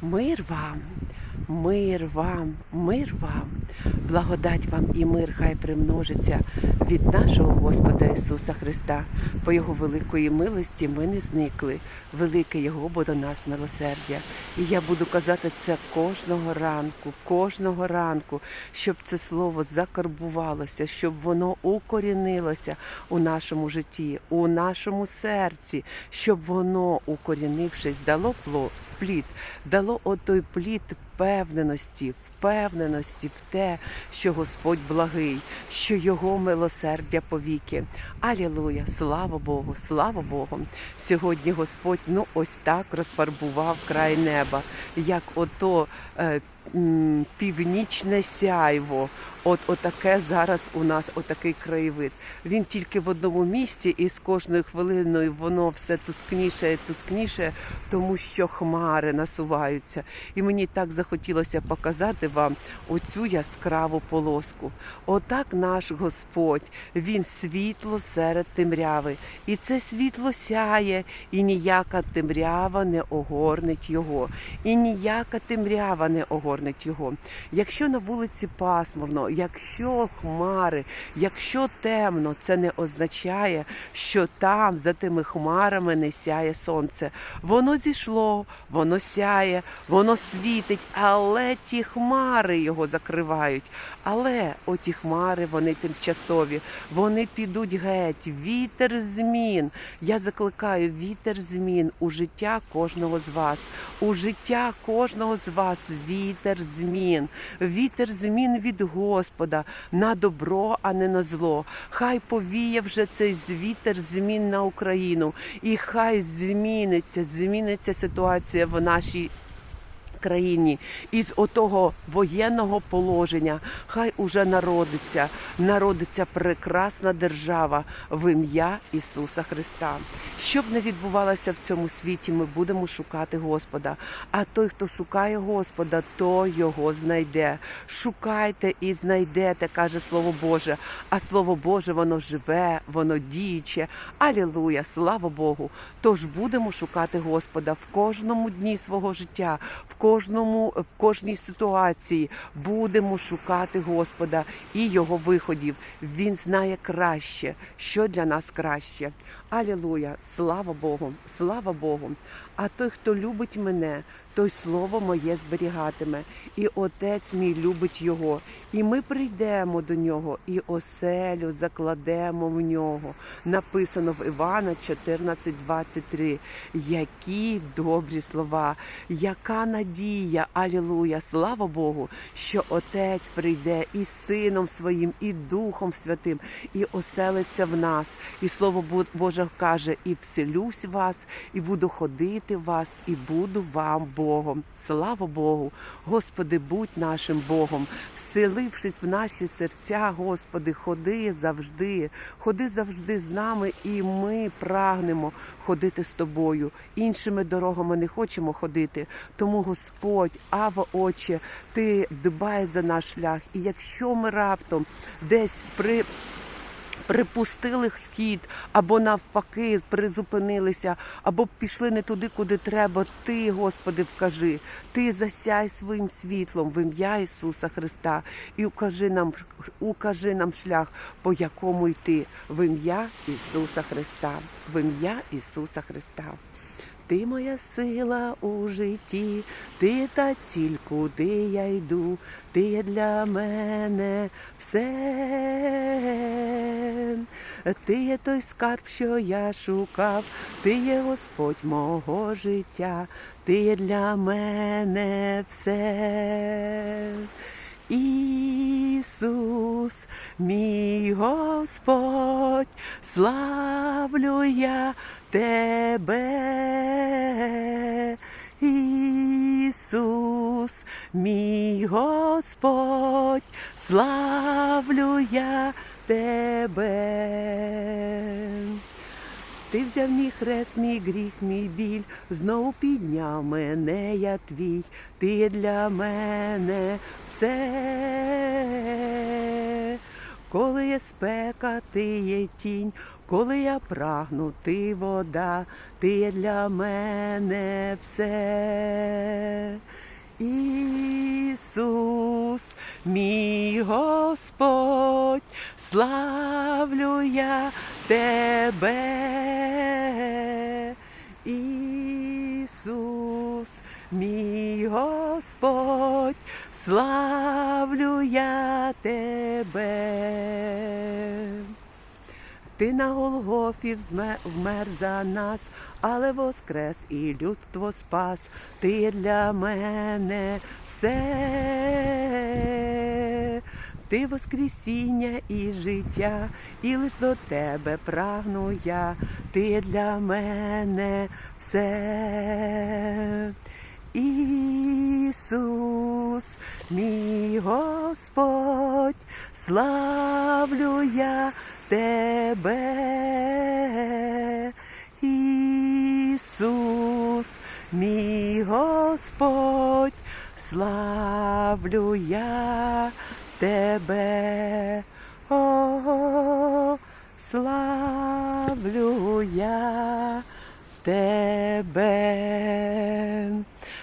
Мир вам, мир вам, мир вам, благодать вам і мир хай примножиться від нашого Господа Ісуса Христа. По Його великої милості ми не зникли. Велике Його бо до нас милосердя. І я буду казати це кожного ранку, кожного ранку, щоб це слово закарбувалося, щоб воно укорінилося у нашому житті, у нашому серці, щоб воно, укорінившись, дало плід, дало отой плід впевненості, впевненості в те, що Господь благий, що Його милосердя повіки. Алілуя! Слава Богу, слава Богу! Сьогодні Господь ну ось так розфарбував край неба, як ото е, північне сяйво. От отаке зараз у нас отакий краєвид. Він тільки в одному місці, і з кожною хвилиною воно все тускніше і тускніше, тому що хмари насуваються. І мені так захотілося показати вам оцю яскраву полоску. Отак наш Господь, він світло серед темряви. І це світло сяє, і ніяка темрява не огорнить його. І ніяка темрява не огорнить його. Якщо на вулиці пасмурно, якщо хмари, якщо темно, це не означає, що там за тими хмарами не сяє сонце. Воно зійшло, воно сяє, воно світить, але ті хмари його закривають. Але оті хмари, вони тимчасові, вони підуть геть. Вітер змін. Я закликаю вітер змін у життя кожного з вас. У життя кожного з вас вітер змін. Вітер змін від Господа на добро, а не на зло. Хай повіє вже цей вітер змін на Україну, і хай зміниться, зміниться ситуація в нашій країні із отого воєнного положення хай уже народиться, народиться прекрасна держава в ім'я Ісуса Христа. Щоб не відбувалося в цьому світі, ми будемо шукати Господа. А той, хто шукає Господа, то його знайде. Шукайте і знайдете, каже Слово Боже. А Слово Боже, воно живе, воно діюче. Алілуя, слава Богу. Тож будемо шукати Господа в кожному дні свого життя, в кожному, в кожній ситуації будемо шукати Господа і його виходів. Він знає краще, що для нас краще. Алілуя! Слава Богу! Слава Богу! А той, хто любить мене, той слово моє зберігатиме, і отець мій любить його. І ми прийдемо до нього, і оселю закладемо в нього. Написано в Івана 14:23. Які добрі слова, яка надія, алілуя, слава Богу, що Отець прийде і Сином своїм, і Духом Святим, і оселиться в нас. І Слово Боже каже: і вселюсь вас, і буду ходити в вас, і буду вам Богом. Слава Богу, Господи, будь нашим Богом, вселившись в наші серця, Господи, ходи завжди, ходи завжди з нами, і ми прагнемо ходити з тобою. Іншими дорогами не хочемо ходити. Тому Господь, Ава, Отче, Ти дбай за наш шлях. І якщо ми раптом десь при припустили хід, або навпаки призупинилися, або пішли не туди, куди треба. Ти, Господи, вкажи, ти засяй своїм світлом в ім'я Ісуса Христа і укажи нам, укажи нам шлях, по якому йти в ім'я Ісуса Христа, в ім'я Ісуса Христа. Ти моя сила у житті, ти та ціль, куди я йду, ти є для мене все. Ти є той скарб, що я шукав, ти є Господь мого життя, ти є для мене все. Ісус, мій Господь, славлю я тебе. Ісус, мій Господь, славлю я тебе. Ти взяв мій хрест, мій гріх, мій біль, знову підняв мене, я твій, ти є для мене все, коли є спека, ти є тінь, коли я прагну, ти вода, ти є для мене все. Ісус, мій Господь, славлю я тебе, Ісус, мій Господь, славлю я тебе. Ти на Голгофі вмер за нас, але воскрес і людство спас. Ти для мене все. Ти воскресіння і життя, і лиш до тебе прагну я. Ти для мене все. Ісус, мій Господь, славлю я тебе, Ісус, мій Господь, славлю я тебе, о, славлю я тебе.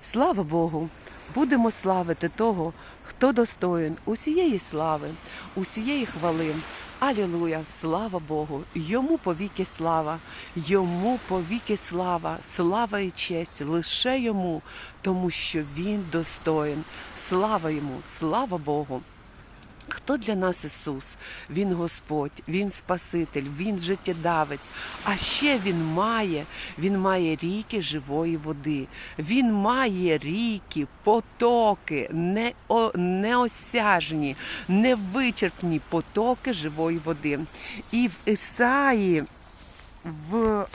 Слава Богу! Будемо славити того, хто достоїн усієї слави, усієї хвали. Алілуя! Слава Богу! Йому повіки слава, йому повіки слава, слава і честь лише йому, тому що він достоїн. Слава йому, слава Богу! Хто для нас Ісус? Він Господь, Він Спаситель, Він життєдавець. А ще Він має, Він має ріки живої води. Він має ріки, потоки, неосяжні, невичерпні потоки живої води. І в Ісаї, в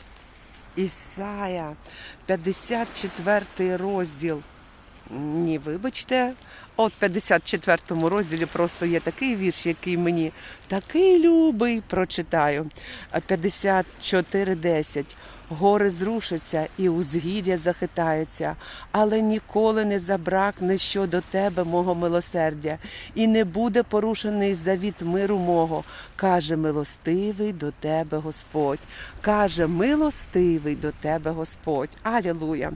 Ісая, 54 розділ. Ні, вибачте. От 54 розділі просто є такий вірш, який мені такий любий, прочитаю. А 54.10. Гори зрушаться і узгір'я захитаються, але ніколи не забракне щодо тебе мого милосердя, і не буде порушений завіт миру мого. Каже милостивий до тебе Господь. Каже, милостивий до тебе Господь. Алілуя.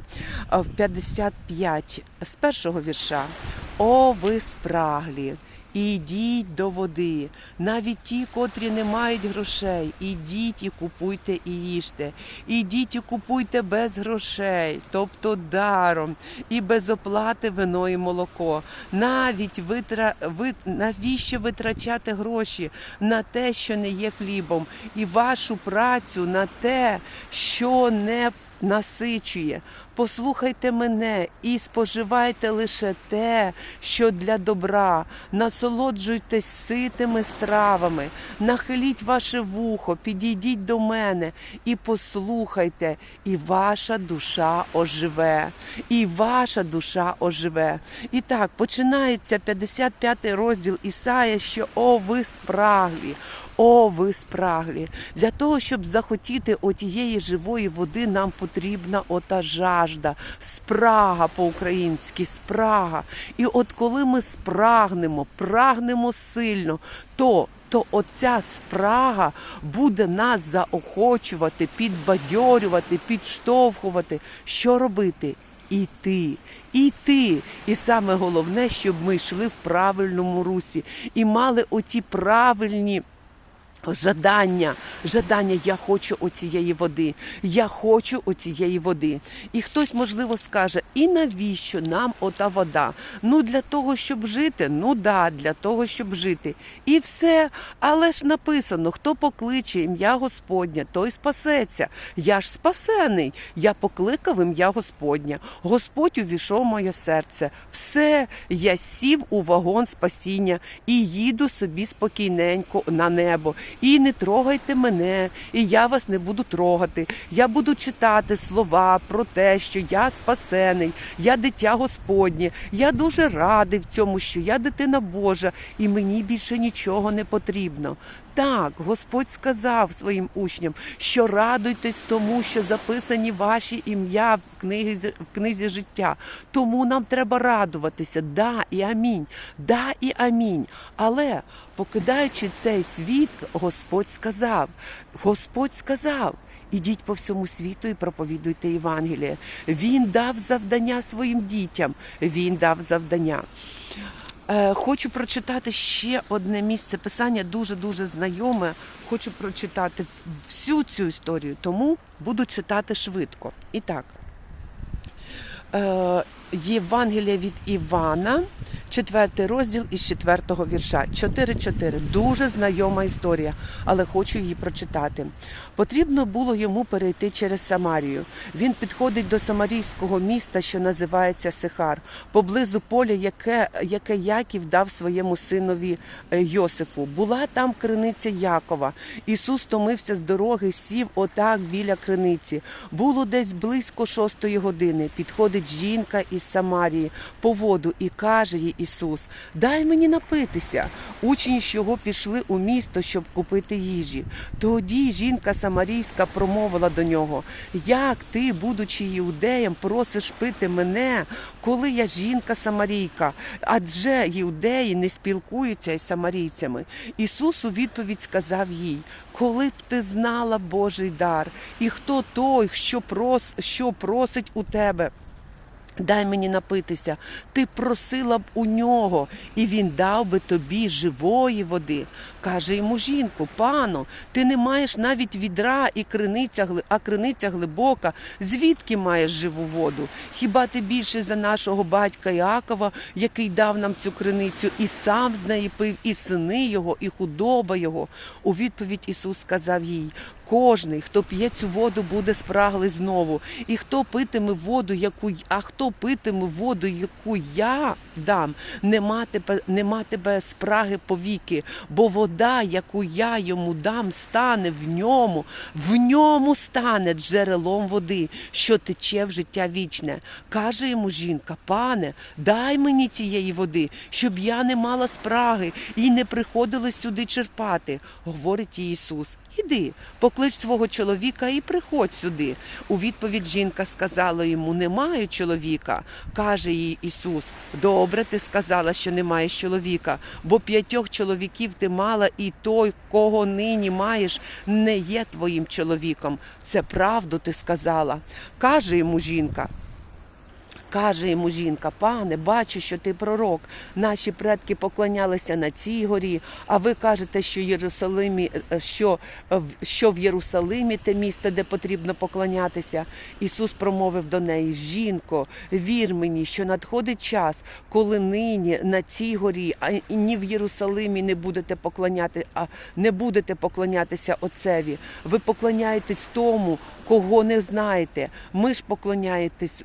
В 55 з першого вірша. О, ви спраглі, ідіть до води, навіть ті, котрі не мають грошей, ідіть і купуйте і їжте, ідіть і купуйте без грошей, тобто даром, і без оплати вино і молоко. Навіть витра... ви... навіщо витрачати гроші на те, що не є хлібом, і вашу працю на те, що не насичує. Послухайте мене і споживайте лише те, що для добра. Насолоджуйтесь ситими стравами, нахиліть ваше вухо, підійдіть до мене і послухайте, і ваша душа оживе, і ваша душа оживе. І так, починається 55-й розділ Ісая, що о, ви спраглі. О, ви спраглі! Для того, щоб захотіти отієї живої води, нам потрібна ота жажда, спрага по-українськи, спрага. І от коли ми спрагнемо, прагнемо сильно, то то оця спрага буде нас заохочувати, підбадьорювати, підштовхувати. Що робити? Іти, іти. І саме головне, щоб ми йшли в правильному русі і мали оті правильні. Жадання, жадання, я хочу оцієї води, я хочу оцієї води. І хтось, можливо, скаже, і навіщо нам ота вода? Ну, для того, щоб жити, ну да, для того, щоб жити. І все. Але ж написано, хто покличе ім'я Господня, той спасеться. Я ж спасений. Я покликав ім'я Господня. Господь увійшов моє серце. Все, я сів у вагон спасіння і їду собі спокійненько на небо. І не трогайте мене, і я вас не буду трогати. Я буду читати слова про те, що я спасений, я дитя Господнє. Я дуже радий в цьому, що я дитина Божа, і мені більше нічого не потрібно. Так, Господь сказав своїм учням, що радуйтесь тому, що записані ваші ім'я в книзі, в книзі життя. Тому нам треба радуватися. Да і амінь. Да і амінь. Але покидаючи цей світ, Господь сказав, Господь сказав. Ідіть по всьому світу і проповідуйте Євангеліє. Він дав завдання своїм дітям. Він дав завдання. Е, хочу прочитати ще одне місце писання, дуже дуже знайоме. Хочу прочитати всю цю історію, тому буду читати швидко. І так. Е, Євангелія від Івана, четвертий розділ із четвертого вірша. 4.4. Дуже знайома історія, але хочу її прочитати. Потрібно було йому перейти через Самарію. Він підходить до самарійського міста, що називається Сихар, поблизу поля, яке, яке Яків дав своєму синові е, Йосифу. Була там криниця Якова. Ісус томився з дороги, сів отак біля криниці. Було десь близько шостої години. Підходить жінка із Самарії по воду і каже їй Ісус: Дай мені напитися. Учні ж його пішли у місто, щоб купити їжі. Тоді жінка Самарійська промовила до нього: Як ти, будучи іудеєм, просиш пити мене, коли я жінка Самарійка? Адже іудеї не спілкуються із самарійцями. Ісус у відповідь сказав їй: Коли б ти знала Божий дар, і хто той, що, прос, що просить у тебе. Дай мені напитися, ти просила б у нього, і він дав би тобі живої води. Каже йому жінку, пану, ти не маєш навіть відра, і криниця, а криниця глибока. Звідки маєш живу воду? Хіба ти більше за нашого батька Іакова, який дав нам цю криницю, і сам з неї пив, і сини його, і худоба його? У відповідь Ісус сказав їй: Кожний, хто п'є цю воду, буде спраглий знову. І хто питиме воду, яку а хто питиме воду, яку я дам, не матиме, не матиме спраги повіки, бо вода, яку я йому дам, стане в ньому, в ньому стане джерелом води, що тече в життя вічне. Каже йому жінка: пане, дай мені цієї води, щоб я не мала спраги і не приходила сюди черпати. Говорить Ісус. Іди, поклич свого чоловіка і приходь сюди. У відповідь жінка сказала йому: Не маю чоловіка. Каже їй Ісус: Добре, ти сказала, що не маєш чоловіка, бо п'ятьох чоловіків ти мала, і той, кого нині маєш, не є твоїм чоловіком. Це правду ти сказала. Каже йому жінка. Каже йому жінка, пане, бачу, що ти пророк. Наші предки поклонялися на цій горі, а ви кажете, що Єрусалимі, е, що, е, що в Єрусалимі те місто, де потрібно поклонятися. Ісус промовив до неї: Жінко, вір мені, що надходить час, коли нині на цій горі, а ні в Єрусалимі не будете поклоняти, а не будете поклонятися Отцеві. Ви поклоняєтесь тому, кого не знаєте. Ми ж поклоняєтесь,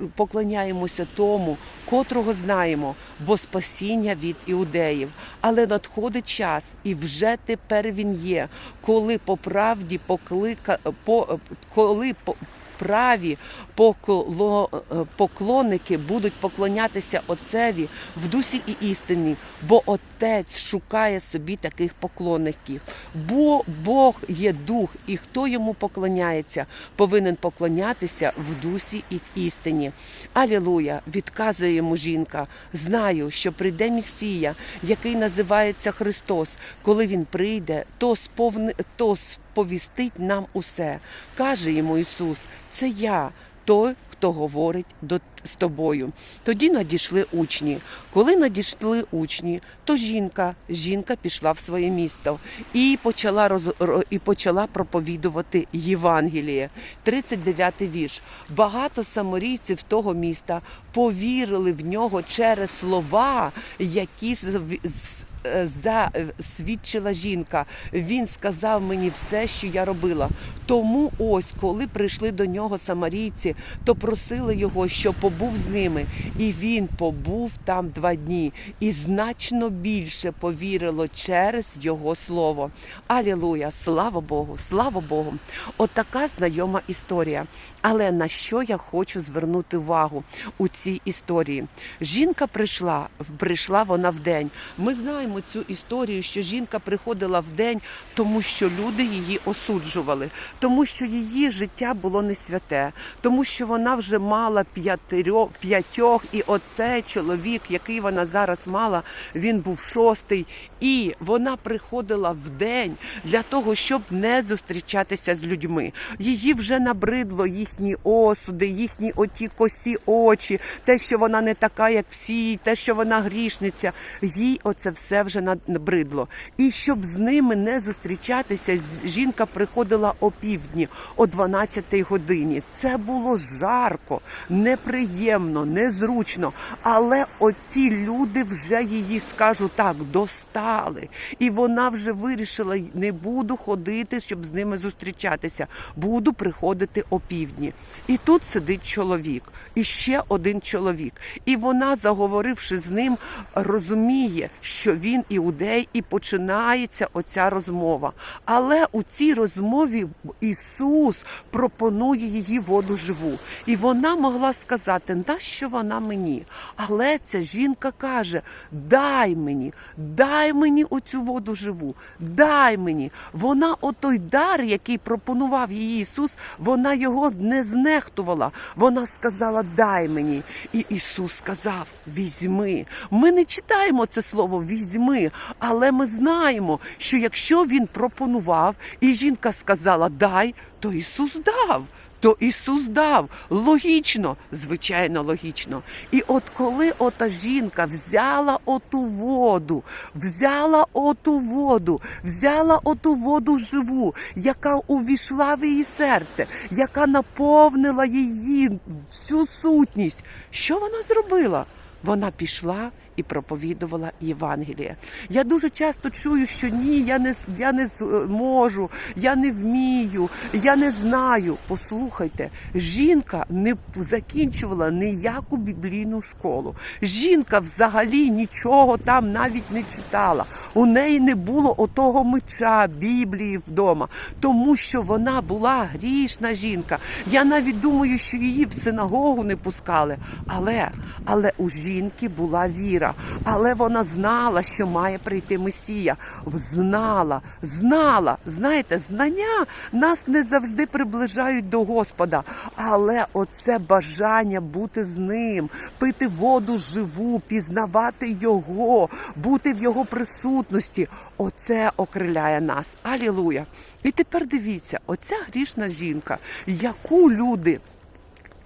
поклоняємося тому, котрого знаємо, бо спасіння від іудеїв. Але надходить час, і вже тепер він є, коли по правді поклика, по, коли по, праві е, поклонники будуть поклонятися Отцеві в дусі і істині, бо Отець шукає собі таких поклонників. Бо Бог є дух, і хто йому поклоняється, повинен поклонятися в дусі і істині. Алілуя! Відказує йому жінка. Знаю, що прийде Месія, який називається Христос. Коли він прийде, то сповни то сповістить нам усе. Каже йому Ісус: Це я, той, хто говорить до з тобою. Тоді надійшли учні. Коли надійшли учні, то жінка, жінка пішла в своє місто і почала роз, і почала проповідувати Євангеліє. 39 вірш. Багато саморійців того міста повірили в нього через слова, які засвідчила жінка. Він сказав мені все, що я робила. Тому ось, коли прийшли до нього самарійці, то просили його, щоб побув з ними. І він побув там два дні, і значно більше повірило через його слово. Алілуя! Слава Богу! Слава Богу! Отака знайома історія. Але на що я хочу звернути увагу у цій історії? Жінка прийшла, прийшла вона в день. Ми знаємо цю історію, що жінка приходила в день, тому що люди її осуджували, тому що її життя було не святе, тому що вона вже мала п'ятьох, і оцей чоловік, який вона зараз мала, він був шостий. І вона приходила в день для того, щоб не зустрічатися з людьми. Її вже набридло їхні осуди, їхні оті косі очі, те, що вона не така, як всі, те, що вона грішниця. Їй оце все вже набридло. І щоб з ними не зустрічатися, жінка приходила о півдні, о 12 годині. Це було жарко, неприємно, незручно. Але оті люди вже її скажу так, достали. І вона вже вирішила, не буду ходити, щоб з ними зустрічатися. Буду приходити о півдні. І тут сидить чоловік, і ще один чоловік. І вона, заговоривши з ним, розуміє, що він іудей, і починається оця розмова. Але у цій розмові Ісус пропонує її воду живу. І вона могла сказати, нащо вона мені? Але ця жінка каже: дай мені, дай мені оцю воду живу, дай мені. Вона отой дар, який пропонував їй Ісус, вона його не знехтувала. Вона сказала, дай мені. І Ісус сказав: візьми. Ми не читаємо це слово візьми, але ми знаємо, що якщо він пропонував, і жінка сказала дай, то Ісус дав. То Ісус дав логічно, звичайно, логічно. І от коли ота жінка взяла оту воду, взяла оту воду, взяла оту воду живу, яка увійшла в її серце, яка наповнила її всю сутність, що вона зробила? Вона пішла і проповідувала Євангеліє. Я дуже часто чую, що ні, я не я не зможу, я не вмію, я не знаю. Послухайте, жінка не закінчувала ніяку біблійну школу. Жінка взагалі нічого там навіть не читала. У неї не було отого меча Біблії вдома, тому що вона була грішна жінка. Я навіть думаю, що її в синагогу не пускали. Але, але у жінки була віра. Але вона знала, що має прийти Месія. Знала, знала. Знаєте, знання нас не завжди приближають до Господа. Але оце бажання бути з ним, пити воду живу, пізнавати його, бути в його присутності. Оце окриляє нас. Алілуя! І тепер дивіться, оця грішна жінка, яку люди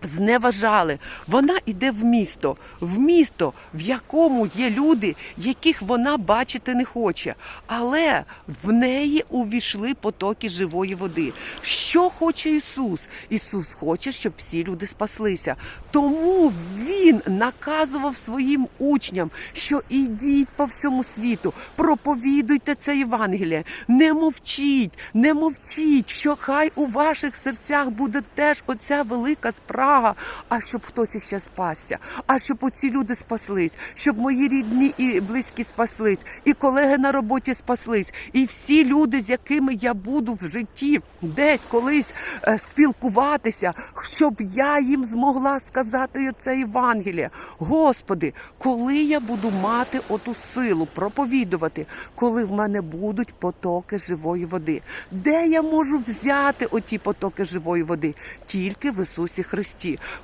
зневажали. Вона йде в місто, в місто, в якому є люди, яких вона бачити не хоче. Але в неї увійшли потоки живої води. Що хоче Ісус? Ісус хоче, щоб всі люди спаслися. Тому Він наказував своїм учням, що ідіть по всьому світу, проповідуйте це Євангеліє, не мовчіть, не мовчіть, що хай у ваших серцях буде теж оця велика спрага, а щоб хтось іще спасся, а щоб оці люди спаслись, щоб мої рідні і близькі спаслись, і колеги на роботі спаслись, і всі люди, з якими я буду в житті десь колись е, спілкуватися, щоб я їм змогла сказати це Євангеліє. Господи, коли я буду мати оту силу проповідувати, коли в мене будуть потоки живої води, де я можу взяти оті потоки живої води? Тільки в Ісусі Христі.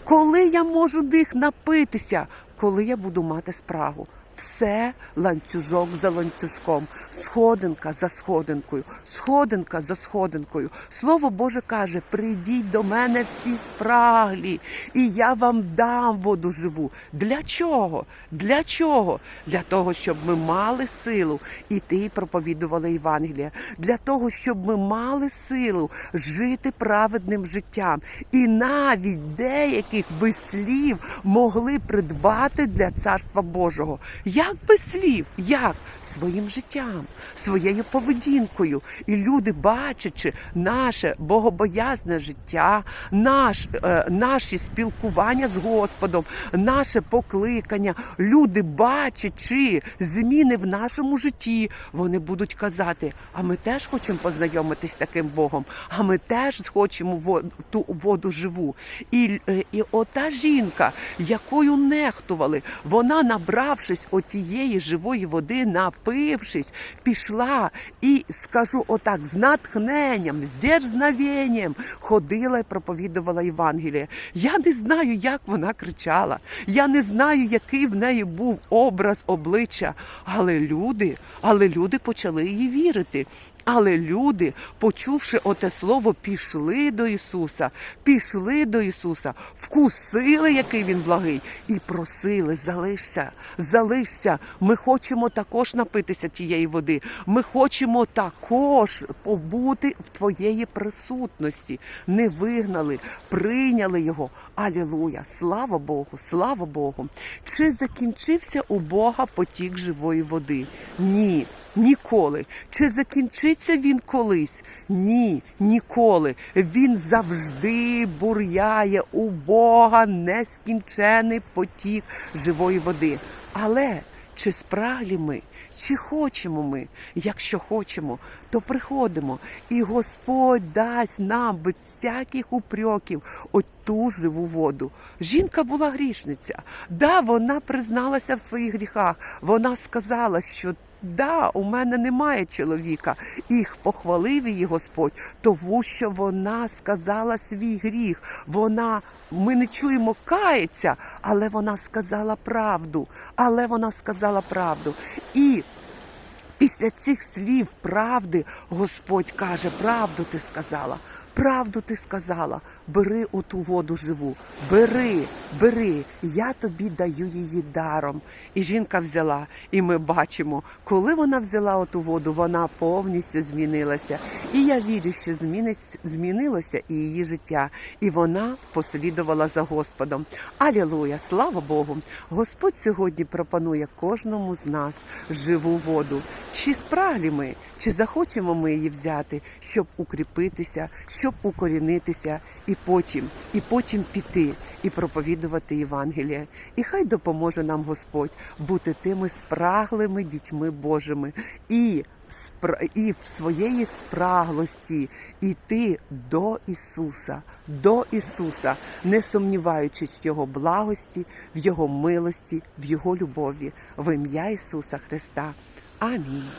Коли я можу дих напитися, коли я буду мати спрагу. Все ланцюжок за ланцюжком, сходинка за сходинкою, сходинка за сходинкою. Слово Боже каже: прийдіть до мене всі спраглі, і я вам дам воду живу. Для чого? Для чого? Для того, щоб ми мали силу іти і проповідували Євангелія, для того, щоб ми мали силу жити праведним життям, і навіть деяких без слів могли придбати для царства Божого. Як без слів? Як? Своїм життям, своєю поведінкою. І люди, бачачи наше богобоязне життя, наш, е, наші спілкування з Господом, наше покликання, люди, бачачи зміни в нашому житті, вони будуть казати: а ми теж хочемо познайомитись з таким Богом, а ми теж хочемо во- ту воду живу. І, е, і ота жінка, якою нехтували, вона, набравшись отієї живої води, напившись, пішла і скажу отак, з натхненням, з дерзновенням ходила і проповідувала Євангеліє. Я не знаю, як вона кричала. Я не знаю, який в неї був образ обличчя. Але люди, але люди почали її вірити. Але люди, почувши оте слово, пішли до Ісуса, пішли до Ісуса, вкусили, який він благий, і просили: залишся, залишся. Ми хочемо також напитися тієї води. Ми хочемо також побути в Твоєї присутності. Не вигнали, прийняли його. Алілуя! Слава Богу! Слава Богу! Чи закінчився у Бога потік живої води? Ні. Ніколи. Чи закінчиться він колись? Ні, ніколи. Він завжди буряє у Бога нескінчений потік живої води. Але чи спраглі ми, чи хочемо ми? Якщо хочемо, то приходимо, і Господь дасть нам без всяких упреків оту живу воду. Жінка була грішниця. Да, вона призналася в своїх гріхах. Вона сказала, що Да, у мене немає чоловіка. І похвалив її Господь, тому що вона сказала свій гріх. Вона, ми не чуємо кається, але вона сказала правду. Але вона сказала правду. І після цих слів правди Господь каже: правду ти сказала. Правду ти сказала, бери оту воду живу, бери, бери, я тобі даю її даром. І жінка взяла, і ми бачимо, коли вона взяла оту воду, вона повністю змінилася. І я вірю, що змінилося і її життя, і вона послідувала за Господом. Алілуя! Слава Богу! Господь сьогодні пропонує кожному з нас живу воду. Чи спраглі ми, чи захочемо ми її взяти, щоб укріпитися, щоб укорінитися, і потім, і потім піти і проповідувати Євангеліє. І хай допоможе нам Господь бути тими спраглими дітьми Божими і і в своєї спраглості йти до Ісуса, до Ісуса, не сумніваючись в Його благості, в Його милості, в Його любові, в ім'я Ісуса Христа. Амінь.